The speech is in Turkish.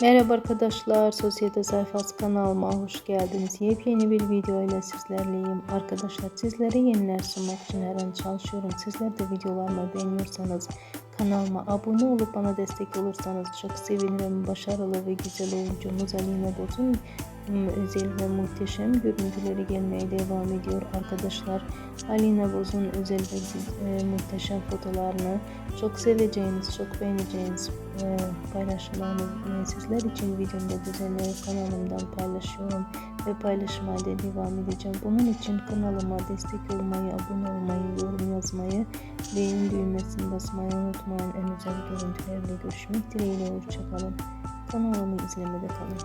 Merhaba arkadaşlar, Sosyete Sayfası kanalıma hoş geldiniz. Yepyeni bir video ile sizlerleyim. Arkadaşlar sizlere yeniler sunmak için her an çalışıyorum. Sizler de videolarımı beğeniyorsanız kanalıma abone olup bana destek olursanız çok sevinirim. Başarılı ve güzel oyuncumuz Alina Boz'un özel ve muhteşem görüntüleri gelmeye devam ediyor arkadaşlar. Alina Boz'un özel ve e, muhteşem fotolarını çok seveceğiniz, çok beğeneceğiniz e, paylaşımlarını e, sizler için videomda düzenleyip kanalımdan paylaşıyorum ve paylaşmaya da devam edeceğim. Bunun için kanalıma destek olmayı, abone olmayı, yorum yazmayı, beğen düğmesini basmayı unutmayın. En özel görüntülerle görüşmek dileğiyle. Hoşçakalın. Kanalımı izlemede kalın.